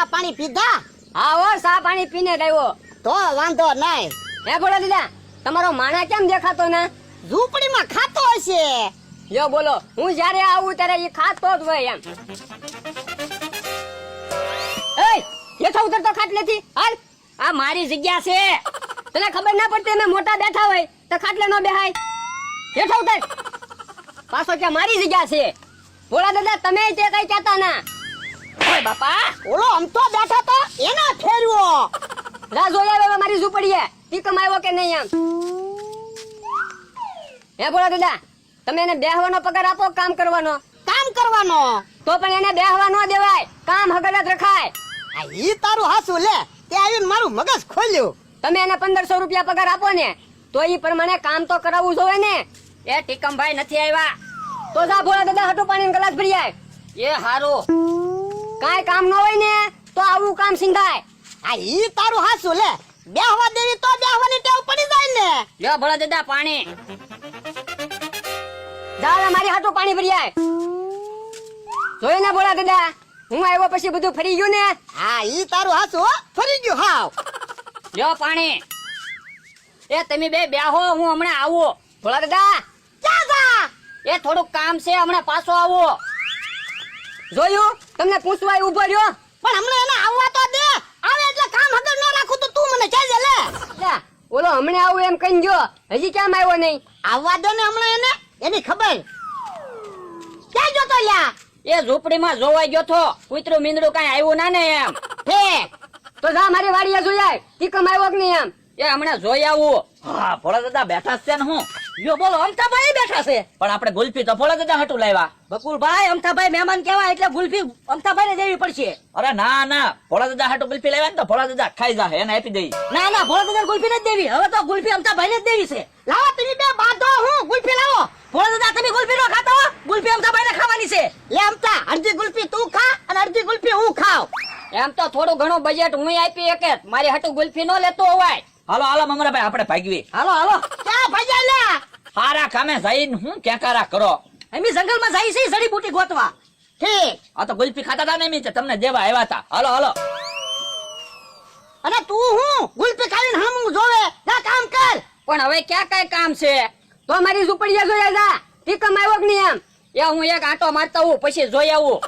ચા પાણી પીધા? હા હો સા પાણી પીને જ તો વાંધો નહીં હે ગોળા દીદા તમારો માણા કેમ દેખાતો ને? ઝૂંપડીમાં ખાતો હશે. જો બોલો હું જ્યારે આવું ત્યારે એ ખાતો જ હોય એમ. એય હેઠા ઉતર તો ખાટલેથી હાલ આ મારી જગ્યા છે. તને ખબર ના પડતી અમે મોટા બેઠા હોય તો ખાટલે ન બેહાય. હેઠો ઉતર. પાછો કે મારી જગ્યા છે? બોલા દાદા તમે તે કઈ કહેતા ના? ઓય બાપા. ઓલો આમ તો બેઠા તો એના ફેરવો. રાજો જોયા હવે મારી ઝૂંપડીએ તી કમાયો કે નહીં આમ હે બોલા દાદા તમે એને બેહવાનો પગાર આપો કામ કરવાનો? કામ કરવાનો. તો પણ એને બેહવા ન દેવાય. કામ હગડત રખાય. આ ઈ તારું હાસું લે. તે આવીને મારું મગજ ખોલ્યું. તમે એને પંદરસો રૂપિયા પગાર આપો ને તો ઈ પ્રમાણે કામ તો કરાવવું જોઈએ ને. એ ટીકમભાઈ નથી આવ્યા. તો જા ભોળા દાદા હટુ પાણી ગ્લાસ ભરી આય. એ હારું. કાંઈ કામ ન હોય ને તો આવું કામ સિંધાય. આ ઈ તારું હાસુ લે. બેહવા દેવી તો બેહવાની ટેવ પડી જાય ને. લ્યો ભળા દાદા પાણી. દાદા મારી હાટુ પાણી ભરી આય. જોઈ ને ભોળા દાદા? હું આવ્યો પછી બધું ફરી ગયું ને? હા ઈ તારું હાસુ હો. ફરી ગયું હાવ. લ્યો પાણી. એ તમે બે બેહો હું હમણાં આવું. ભોળા દાદા? ક્યાં જા? એ થોડુંક કામ છે હમણાં પાછો આવો. જોયું? તમને પૂછવા ઊભો રહ્યો? પણ હમણાં એને આવવા તો દે. આવે એટલે કામ હગર ન રાખું તો તું મને કહેજે લે. લે, ઓલો હમણાં આવું એમ કહી જો હજી કેમ આવ્યો નહીં? આવવા દો ને હમણાં એને. એની ખબર? ક્યાં જોતો લ્યા? એ ઝૂંપડીમાં જોવાઈ ગયો તો. કૂતરું મીંદડું કઈ આવ્યું ના ને એમ. હે તો જા મારી વાડીએ જોઈ આય. ટીકમ આવ્યો કે નહીં એમ. એ હમણાં જોઈ આવું. હા ભોળા દાદા બેઠા છે ને હું. યો બોલો અમથાભાઈ બેઠા છે. પણ આપણે ગુલ્ફી તો ભોળા દાદા હટું લાવ્યા. બકુલભાઈ અમથાભાઈ મહેમાન કેવા એટલે ગુલ્ફી અમથાભાઈ ને દેવી પડશે. અરે ના ના ભોળા દાદા હાટું ગુલ્ફી લાવ્યા ને તો ભોળા દાદા ખાઈ જા એને આપી દઈ. ના ના ભોળા દાદા ગુલ્ફી નથી દેવી. હવે તો ગુલ્ફી અમથાભાઈ ને જ દેવી છે. લાવો તમે બે બાંધો હું ગુલ્ફી લાવો. ભોળા દાદા તમે ગુલ્ફી નો ખાતા હો. ગુલ્ફી અમથાભાઈ ને ખાવાની છે. લે અમથા અડધી ગુલ્ફી તું ખા અને અડધી ગુલ્ફી હું ખાવ. એમ તો થોડું ઘણું બજેટ હું આપી એક મારી હાટુ ગુલ્ફી નો લેતો હોવાય હાલો હાલો મમરાભાઈ આપણે ભાગવી હાલો હાલો. ક્યાં ભાગ્યા લે હારા કામે જઈને હું ક્યાંકારા કરો? એમી જંગલમાં જાય છે જડીબુટી ગોતવા. ઠીક. આ તો ગુલ્ફી ખાતા હતા ને એમી તમને દેવા આવ્યા હતા. હાલો હાલો. અને તું હું? ગુલ્ફી ખાઈને હમ જોવે? જા કામ કર. પણ હવે ક્યાં કઈ કામ છે? તો મારી ઝૂંપડીએ જોયા જા. ઠીક આવ્યો કે નહીં એમ? એ હું એક આંટો મારતા હું પછી જોઈ આવું.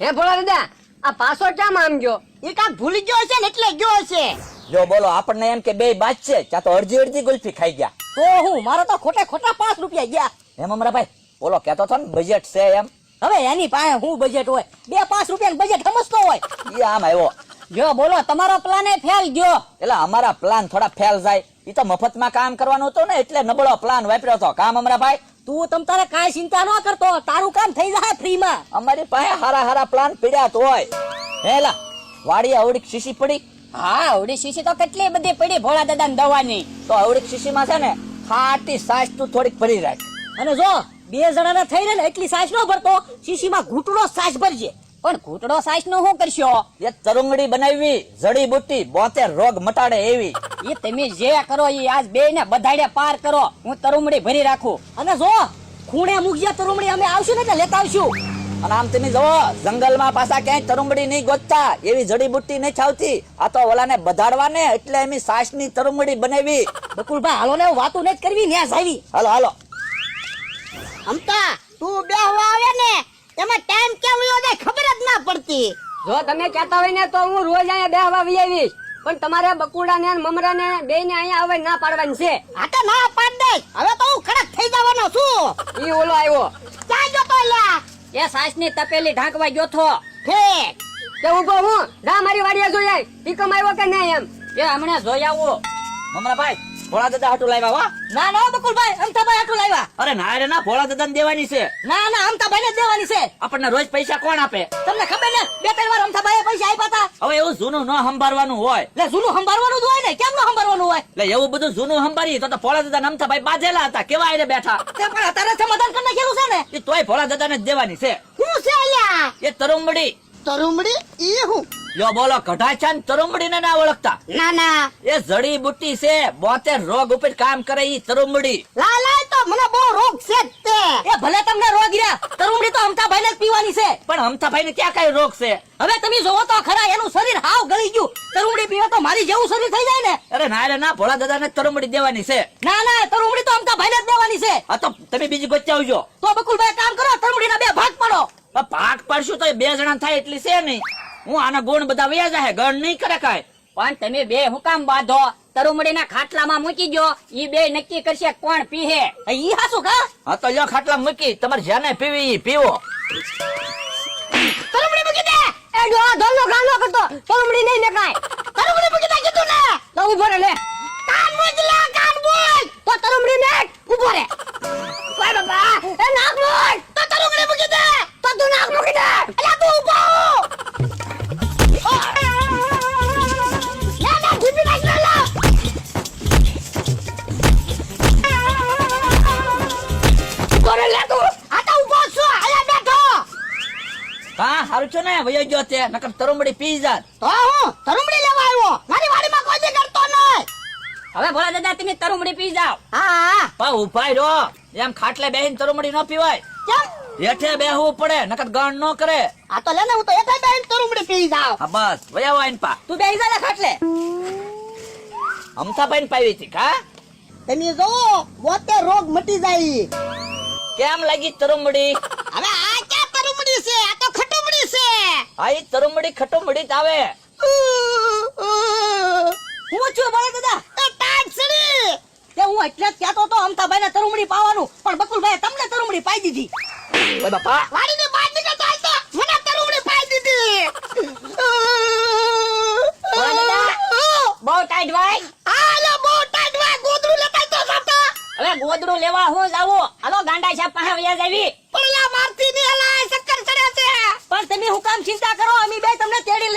હે ભોળા દાદા આ પાછો ક્યાં આમ ગયો? એ કાંક ભૂલી ગયો છે ને એટલે ગયો છે જો બોલો આપણને એમ કે બે બાજ છે ત્યાં તો અડધી અડધી ગુલ્ફી ખાઈ ગયા. તો હું મારો તો ખોટે ખોટા પાંચ રૂપિયા ગયા. એમ મમરાભાઈ બોલો કેતો છો ને બજેટ છે એમ? હવે એની પાસે હું બજેટ હોય? બે પાંચ રૂપિયા બજેટ સમજતો હોય. એ આમ આવ્યો. જો બોલો તમારો પ્લાન એ ફેલ ગયો. એટલે અમારા પ્લાન થોડા ફેલ જાય. એ તો મફતમાં કામ કરવાનું હતું ને એટલે નબળો પ્લાન વાપર્યો હતો. કામ અમરાભાઈ? તું તમ તારે કાંઈ ચિંતા ન કરતો. તારું કામ થઈ જાય ફ્રીમાં અમારી પાસે હારા હારા પ્લાન પીડ્યા તો હોય. હેલા વાડી અવડી શીશી પડી. હા અવળી શીશી તો કેટલી બધી પડી ભોળા દાદા દવાની. તો અવડીક શીશીમાં છે ને ખાટી સાસ તું થોડીક ભરી રાખ. અને જો બે જણાના થઈ રહે ને એટલી સાસ નો ભરતો શીશીમાં ઘૂંટડો સાસ ભરજે. પણ ઘૂંટડો સાસ નો શું કરશો? એ તરુંગડી બનાવી જડીબુટ્ટી બોતેર રોગ મટાડે એવી. એ તમે જે કરો એ આજ બે ને બધાડે પાર કરો. હું તરુમડી ભરી રાખું. અને જો ખૂણે મૂકજે તરુમડી અમે આવશું ને એટલે લેતા આવશું. અને આમ તમે જુઓ જંગલમાં પાછા ક્યાંય તરુંગડી નહીં ગોતતા એવી જડીબુટ્ટી નહીં છાવતી આ તો ઓલાને બધાડવા ને એટલે એમી સાસની તરુંગડી બનાવી. બકુલભાઈ હાલો ને વાતું નહીં કરવી ન્યાસ આવી. હાલો હાલો. અમતા તું બેહવા આવે ને એમાં ટાઈમ કેમ વયો જાય ખબર જ ના પડતી. જો તમે કહેતા હોય ને તો હું રોજ અહીંયા બેહવા વી આવીશ. પણ તમારે બકુડા ને મમરા ને બે ને અહીંયા આવે ના પાડવાની છે. આ તો ના પાડ દે હવે તો હું ખડક થઈ જવાનો છું. ઈ ઓલો આવ્યો. ક્યાં તો લ્યા એ સાસની તપેલી ઢાંકવા ગયો થો કે ઊભો હું? જા મારી વાડીએ જોઈ આય. ટીકમ કે નહીં એમ? એ હમણાં જોઈ આવો. મમરાભાઈ ભોળા દાદા હાટું લાવ્યા વા ના ના બકુલભાઈ અમથાભાઈ આટલું લાવ્યા. અરે ના રે ના ભોળા દાદા દેવાની છે. ના ના અમથાભાઈ ને દેવાની છે. આપણને રોજ પૈસા કોણ આપે? તમને ખબર ને બે ત્રણ વાર અમથાભાઈ પૈસા આપ્યા હતા? હવે એવું જૂનું ન સંભાળવાનું હોય. લે જૂનું સંભાળવાનું જ હોય ને કેમ ન સંભાળવાનું હોય? લે એવું બધું જૂનું સંભાળી તો ભોળા દાદા ને ભાઈ બાજેલા હતા. કેવા આઈને બેઠા? તે પણ અત્યારે સમાધાન કરી નાખેલું છે ને? એ તોય ભોળા દાદા ને દેવાની છે. હું છે લ્યા એ તરુમડી તરુમડી ઈ હું? યો બોલો કઢાચાન તરુંબડીને ના ઓળખતા? ના ના. એ જડી બુટ્ટી છે બોતેર રોગ ઉપર કામ કરે ઈ તરુંબડી. લા લા તો મને બહુ રોગ છે તે. એ ભલે તમને રોગ રહ્યા તરુંબડી તો અમથાભાઈને જ પીવાની છે. પણ અમથાભાઈ ને ક્યાં કઈ રોગ છે? હવે તમે જોવો તો ખરા એનું શરીર હાવ ગળી ગયું. તરુંબડી પીવે તો મારી જેવું શરીર થઈ જાય ને. અરે ના રે ના ભોળા દાદા ને તરુંબડી દેવાની છે. ના ના તરુંબડી તો અમથાભાઈને જ દેવાની છે. આ તો તમે બીજી ગોચ્ચા આવજો. તો બકુલભાઈ કામ કરો તરુંબડીના બે ભાગ પાડો. ભાગ પાડશું તો બે જણા થાય એટલી છે નહીં. હું આના ગુણ બધા વયા જાય ગણ નહીં કરે કાય પણ તમે બે હુકામ બાંધો? તરુમડીના ખાટલામાં મૂકી ગયો ઈ બે નક્કી કરશે કોણ પીહે. ઈ હાસુ કા? હા તો લ્યો ખાટલા મૂકી તમારે જેને પીવી ઈ પીવો. તરુમડી મૂકી દે. એ જો ધોલો ગાનો કરતો તરુમડી નહીં નકાય. તરુમડી મૂકી દે કીધું ને. તો ઊભો રે લે. કાન મૂક લે કાન બોલ તો તરુમડી ને ઊભો રે. ઓય બાબા એ નાક બોલ તો તરુમડી મૂકી દે. તો તું નાક મૂકી દે. હા સારું છો ને વયો ગયો તે નકર તરુમડી પી જાત. તો હું? તરુમડી લેવા આવ્યો? મારી વાડીમાં કોઈ દી કરતો નહીં હવે ભોળા દાદા તમે તરુમડી પી જાઓ. હા. હા પા ઉભાઈ રો એમ ખાટલે બેહીને તરુમડી ન પીવાય. કેમ? હેઠે બેહવું પડે નકર ગણ ન કરે. આ તો લેને હું તો એઠે બેહીને તરુમડી પી જાવ હા બસ વયા વાઈન પા. તું બેહી જા ખાટલે. અમથા પાઈન પાવી હતી કા? તમે જો વોતે રોગ મટી જાય. કેમ લાગી તરુંબડી હવે આ ક્યાં તરુમડી છે આ તો ખટુમડી છે આ ઈ તરુંબડી મડી જ આવે. હું છું ભોળા દાદા. એ કે હું એટલે જ કહેતો તો અમતાભાઈ ને તરમડી પાવાનું. પણ બકુલભાઈ તમને તરમડી પાઈ દીધી. ઓય બાપા. વાડીની બહાર નીકળ ચાલતો મને તરુમડી પાઈ દીધી. બહુ ટાઈટ ભાઈ. હાલો બહુ ટાઈટ ભાઈ. ગોદડું લેતા તો સાતા હવે ગોદડું લેવા હું જાવું હાલો ગાંડા સાહેબ પાસે વયા જાવી પણ તમે હું કામ ચિંતા કરો? અમે બે તમને તેડી